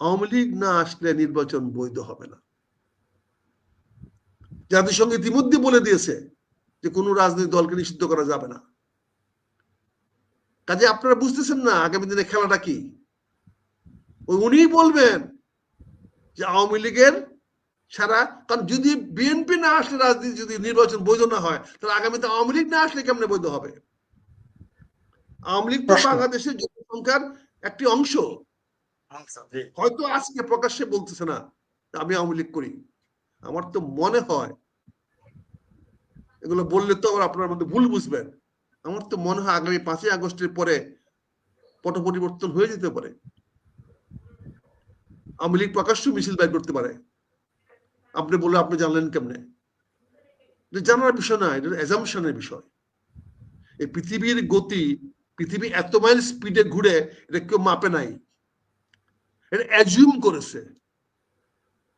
আওয়ামী লীগ না আসলে নির্বাচন বৈধ হবে না। জাতিসংঘ ইতিমধ্যে বলে দিয়েছে যে কোনো রাজনৈতিক দলকে নিষিদ্ধ করা যাবে না। কাজে আপনারা বুঝতেছেন না আগামী দিনে খেলাটা কি? ওই উনিই বলবেন যে আওয়ামী লীগের সারা কারণ যদি বিএনপি না আসলে রাজনীতি যদি নির্বাচন বৈধ না হয় তাহলে আগামীতে আওয়ামী লীগ না আসলে কেমনে বৈধ হবে? আওয়ামী লীগ তো বাংলাদেশের জনসংখ্যার একটি অংশ। হয়তো আজকে প্রকাশ্যে বলতেছে না আমি আওয়ামী লীগ করি। আমার তো মনে হয়, এগুলো বললে তো আপনার মধ্যে ভুল বুঝবেন। আমার তো মনে হয় আগামী পাঁচই আগস্টের পরে পট পরিবর্তন হয়ে যেতে পারে। আওয়ামী লীগ প্রকাশ্য মিছিল বের করতে পারে। আপনি বলে আপনি জানলেন কেমনে? জানার বিষয় না, এটা এজামশনের বিষয়। এই পৃথিবীর গতি, পৃথিবী এত মাইল স্পিডে ঘুরে, এটা কেউ মাপে নাই। এটা অ্যাজিউম করেছে।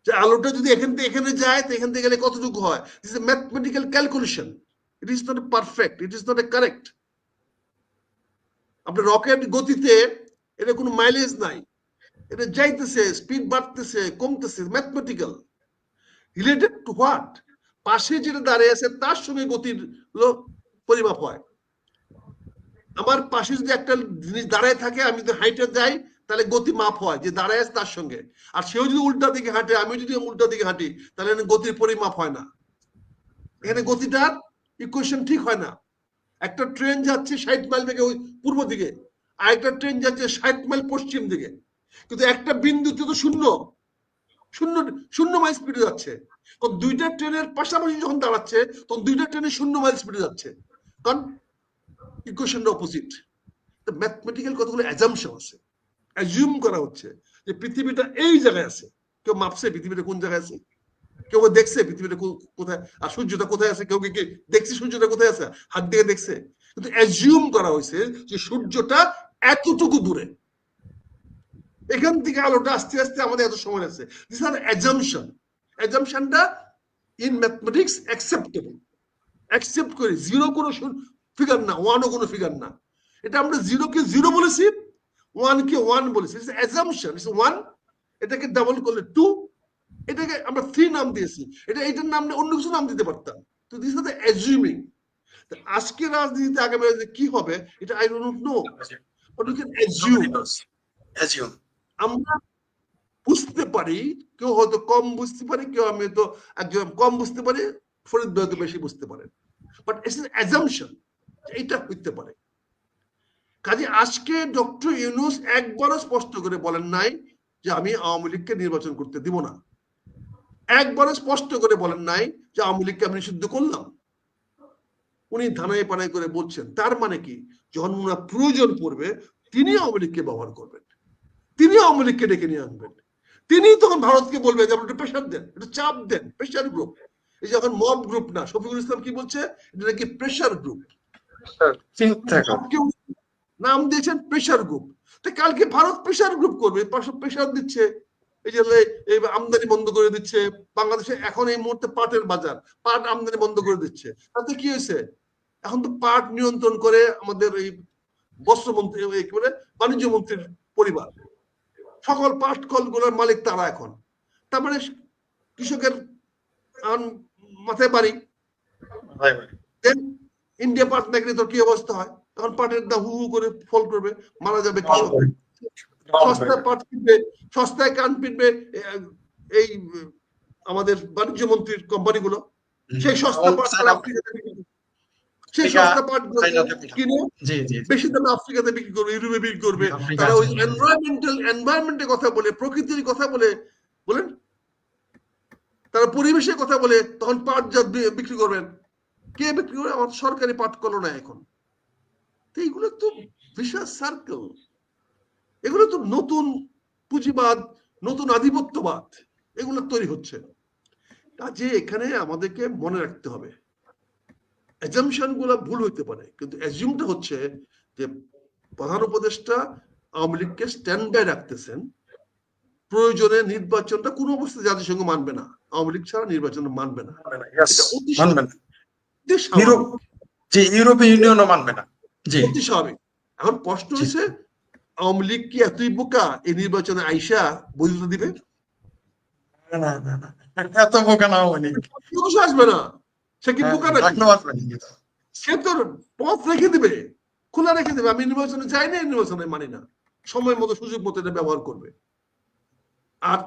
যে আলোটা যদি এখান থেকে এখানে যায়, তো এখান থেকে গেলে কতটুকু হয়? It's a mathematical calculation it is not perfect it is not a correct আপনার রকেট গতিতে এটা কোনো মাইলেজ নাই। এটা যাইতেছে স্পিড বাড়তেছে, কমতেছে ম্যাথমেটিক্যাল রিলেটেড টু হোয়াট পাশে যেটা দাঁড়িয়ে আছে, তার সঙ্গে গতির পরিমাপ হয়। আমার পাশে যদি একটা জিনিস দাঁড়ায় থাকে, আমি যদি হাইটে যাই তাহলে গতি মাপ হয় যে দাঁড়ায় তার সঙ্গে। আর সেও যদি উল্টা দিকে হাঁটে আমি যদি উল্টা দিকে হাঁটি, তাহলে গতির পরিমাপ হয় না। এখানে গতিটার ইকুয়েশন ঠিক হয় না। একটা ট্রেন যাচ্ছে ষাট মাইল থেকে ওই পূর্ব দিকে, আর একটা ট্রেন যাচ্ছে ষাট মাইল পশ্চিম দিকে। কিন্তু একটা বিন্দুতে তো শূন্য। শূন্য শূন্য মাইল স্পিডে যাচ্ছে। দুইটা ট্রেনের পাশাপাশি যখন দাঁড়াচ্ছে, তখন দুইটা ট্রেনে শূন্য মাইল স্পিডে যাচ্ছে। কারণ ইকুয়েশনটা অপোজিট ম্যাথমেটিক্যাল কতগুলো অ্যাজামশন আছে। অ্যাজিউম করা হচ্ছে যে পৃথিবীটা এই জায়গায় আছে। কেউ মাপছে পৃথিবীটা কোন জায়গায় আছে? কেউ দেখছে পৃথিবীটা কোথায় আর সূর্যটা কোথায় আছে? কেউ কি দেখছে সূর্যটা কোথায় আছে? হাত দিয়ে দেখছে। কিন্তু অ্যাজিউম করা হয়েছে যে সূর্যটা এতটুকু দূরে। এখান থেকে আলোটা আস্তে আস্তে আমাদের এত সময় আছে দিস আর অ্যাজামশন অ্যাজামশনটা ইন ম্যাথমেটিক্স অ্যাকসেপ্টেবল অ্যাকসেপ্ট করি জিরো কোনো ফিগার না ওয়ানও কোনো ফিগার না। এটা আমরা জিরোকে জিরো বলেছি। ওয়ান কে ওয়ান বলেছি। অ্যাজামশন ওয়ান এটাকে ডাবল করলে টু এটাকে আমরা থ্রি নাম দিয়েছি। এটা এটার নাম অন্য কিছু নাম দিতে পারতাম। তো দিস আর অ্যাজিউমিং আজকে রাজনীতিতে আগামী রাজনীতি কি হবে এটা I don't know but we can assume. আমরা বুঝতে পারি কেউ হয়তো কম বুঝতে পারে কেউ আমি তো একজন কম বুঝতে পারি ফরিদ হয়তো বেশি বুঝতে পারেন বাট ইটস অ্যাজামশন এইটা হইতে পারে। কাজে আজকে ডক্টর ইউনুস একবারও স্পষ্ট করে বলেন নাই যে আমি আওয়ামী লীগকে নির্বাচন করতে দিব না। একবারও স্পষ্ট করে বলেন নাই যে আওয়ামী লীগকে আমি নিষিদ্ধ করলাম। উনি ধানায় পানায় করে বলছেন তার মানে কি? যখন ওনার প্রয়োজন পড়বে তিনি আওয়ামী লীগকে ব্যবহার করবেন। তিনি আওয়ামী লীগকে ডেকে নিয়ে আনবেন। তিনি তখন ভারতকে বলবে যে আপনি প্রেশার দেন একটু চাপ দেন প্রেশার গ্রুপ এই যখন মব গ্রুপ না শফিকুল ইসলাম কি বলছে? এটা নাকি প্রেশার গ্রুপ নাম দিয়েছেন প্রেশার গ্রুপ তো কালকে ভারত প্রেশার গ্রুপ করবে প্রেশার দিচ্ছে। এই যে এই আমদানি বন্ধ করে দিচ্ছে। বাংলাদেশে এখন এই মুহূর্তে পাটের বাজার পাট আমদানি বন্ধ করে দিচ্ছে। তাতে কি হয়েছে? এখন তো পাট নিয়ন্ত্রণ করে আমাদের এই বস্ত্রমন্ত্রী বলে বাণিজ্য মন্ত্রীর পরিবার। সকল পাট কলগুলোর মালিক তারা এখন। তার মানে কৃষকের মাথায় বাড়ি। ইন্ডিয়া পাট না তোর কি অবস্থা হয়? তখন পাটের দাম হু হু করে ফল করবে মারা যাবে কৃষক সস্তায় পাট কিনবে সস্তায় কান পিনবে এই আমাদের বাণিজ্য মন্ত্রীর কোম্পানিগুলো। সেই সস্তা পাট আফ্রিকাতে বিক্রি করবে। সেই সস্তা পাট কিনে। বেশি দামে আফ্রিকাতে বিক্রি করবে ইউরোপে বিক্রি করবে। তারা ওই এনভায়রনমেন্টাল এনভায়রনমেন্টের কথা বলে প্রকৃতির কথা বলে বলেন? তারা পরিবেশের কথা বলে তখন পাট জাত বিক্রি করবেন। কে বিক্রি করে আমার সরকারি পাট কলো না এখন। তো এইগুলো তো বিশাল সার্কেল এগুলো তো নতুন পুঁজিবাদ নতুন আধিপত্যবাদ এগুলো তৈরি হচ্ছে। কাজে এখানে আমাদেরকে মনে রাখতে হবে। অ্যাজামশনগুলো ভুল হইতে পারে কিন্তু অ্যাজিউমটা হচ্ছে যে প্রধান উপদেষ্টা আওয়ামী লীগকে স্ট্যান্ড বাই রাখতেছেন। প্রয়োজনে নির্বাচনটা কোনো অবস্থায় জাতিসংঘ মানবে না। আওয়ামী লীগ ছাড়া নির্বাচন মানবে না। ইউরোপীয় ইউনিয়নও মানবে না। স্বাভাবিক। এখন প্রশ্ন। হচ্ছে আওয়ামী লীগ কি এতই বোকা এই নির্বাচনে আইসা বৈধতা দিবে? না না না না এত বোকা না হয়নি। কেউ আসবে না। সে কি বোকা নাকি? রাখলেও আসবে না সে তো পথ রেখে দিবে খোলা রেখে দেবে। আমি নির্বাচনে চাই না নির্বাচনে মানি না। সময় মতো সুযোগ মতো এটা ব্যবহার করবে। আর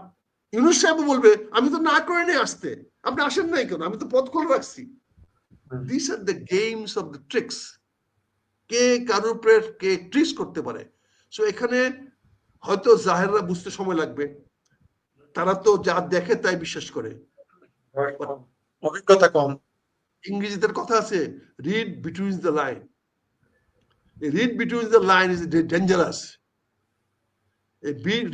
ইউনুস সাহেব বলবে আমি তো না করে নিয়ে আসতে। আপনি আসেন নাই কেন? আমি তো পথ খোলা রাখছি। This are the games of the tricks কে কারোর উপরে কে ট্রিক্স করতে পারে। সো এখানে হয়তো জাহেররা বুঝতে সময় লাগবে। তারা তো যা দেখে তাই বিশ্বাস করে। অভিজ্ঞতা কম। ইংরেজিতে কথা আছে read between the line read between the line is dangerous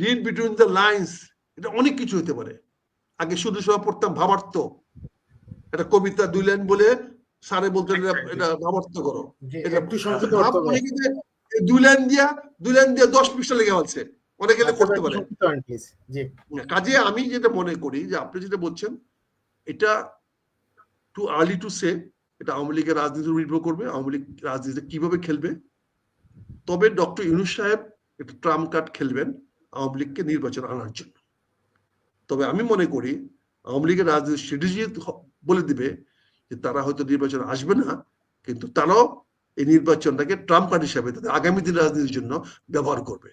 read between the lines এটা অনেক কিছু হতে পারে। আগে শুধু সব পড়তাম ভাবার্থ। এটা কবিতা দুই লাইন বলে স্যারে বলতেন এটা- করো। এটা দুই লাইন দিয়া দুই লাইন দিয়া দশ পৃষ্ঠা লেগে আছে অনেকে আচ্ছা, করতে পারে। জি। কাজে আমি যেটা মনে করি যে আপনি যেটা বলছেন এটা টু আর্লি টু সে এটা আওয়ামী লীগের রাজনীতির নির্ভর করবে আওয়ামী লীগ রাজনীতি কীভাবে খেলবে। তবে ডক্টর ইউনুস সাহেব একটু ট্রাম কার্ড খেলবেন আওয়ামী লীগকে নির্বাচন আনার জন্য। তবে আমি মনে করি আওয়ামী লীগের রাজনীতি স্ট্র্যাটেজি বলে দিবে যে তারা হয়তো নির্বাচন আসবে না, কিন্তু তারাও এই নির্বাচনটাকে ট্রাম্প কার্ড হিসাবে তাদের আগামী দিন রাজনীতির জন্য ব্যবহার করবে।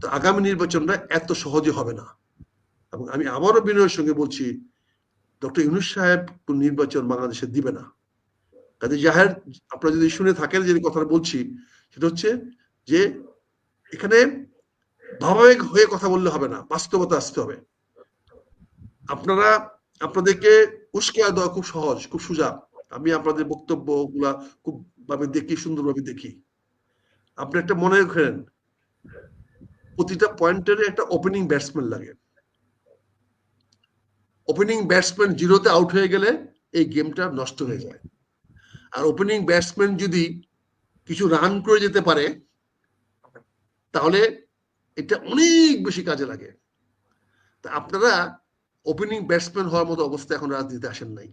তো আগামী নির্বাচনটা এত সহজে হবে না। এবং আমি আবারও বিনয়ের সঙ্গে বলছি, ডক্টর ইউনুস সাহেব কোন নির্বাচন বাংলাদেশে দিবে না। কাজে জাহের, আপনারা যদি শুনে থাকেন যে কথাটা বলছি, সেটা হচ্ছে যে এখানে ভাবাবেগ হয়ে কথা বললে হবে না, বাস্তবতা আসতে হবে। আপনারা, আপনাদেরকে উস্কে দেওয়া খুব সহজ, খুব সোজা। আমি আপনাদের বক্তব্যগুলা খুব ভাবে দেখি, সুন্দরভাবে দেখি। আপনি একটা মনে রাখেন, প্রতিটা পয়েন্টের একটা ওপেনিং ব্যাটসম্যান লাগে। ওপেনিং ব্যাটসম্যান জিরোতে আউট হয়ে গেলে এই গেমটা নষ্ট হয়ে যায়। আর ওপেনিং ব্যাটসম্যান যদি কিছু রান করে যেতে পারে, তাহলে এটা অনেক বেশি কাজে লাগে। তা আপনারা ওপেনিং ব্যাটসম্যান হওয়ার মতো অবস্থা এখন রাজনীতিতে আসেন নাই।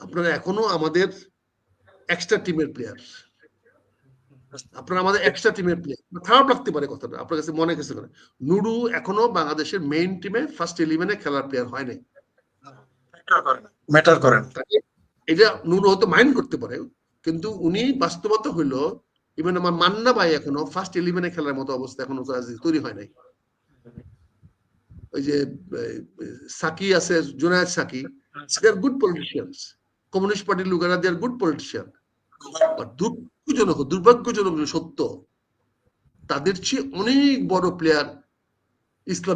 আপনারা এখনও আমাদের এক্সট্রা টিমের প্লেয়ার আপনারা আমাদের এক্সট্রা টিমের প্লেয়ার খারাপ লাগতে পারে কথাটা আপনার কাছে মনে গেছে না? নুডু এখনও বাংলাদেশের মেইন টিমে ফার্স্ট ইলেভেনে খেলার প্লেয়ার হয় নাই। ম্যাটার করে করেন এটা নুডু হয়তো মাইন্ড করতে পারে কিন্তু উনি বাস্তবতা হইল ইভেন আমার মান্না ভাই এখনও ফার্স্ট ইলেভেনে খেলার মতো অবস্থা এখনও তৈরি হয় নাই। ওই যে সাকি আছে, Junaid Saki they are good politicians communist পার্টির লোকেরা দে আর গুড পলিটিশিয়ান দুর্ভাগ্যজনক দুর্ভাগ্যজনক সত্য, তাদের চেয়ে অনেক বড় প্লেয়ার ইসলাম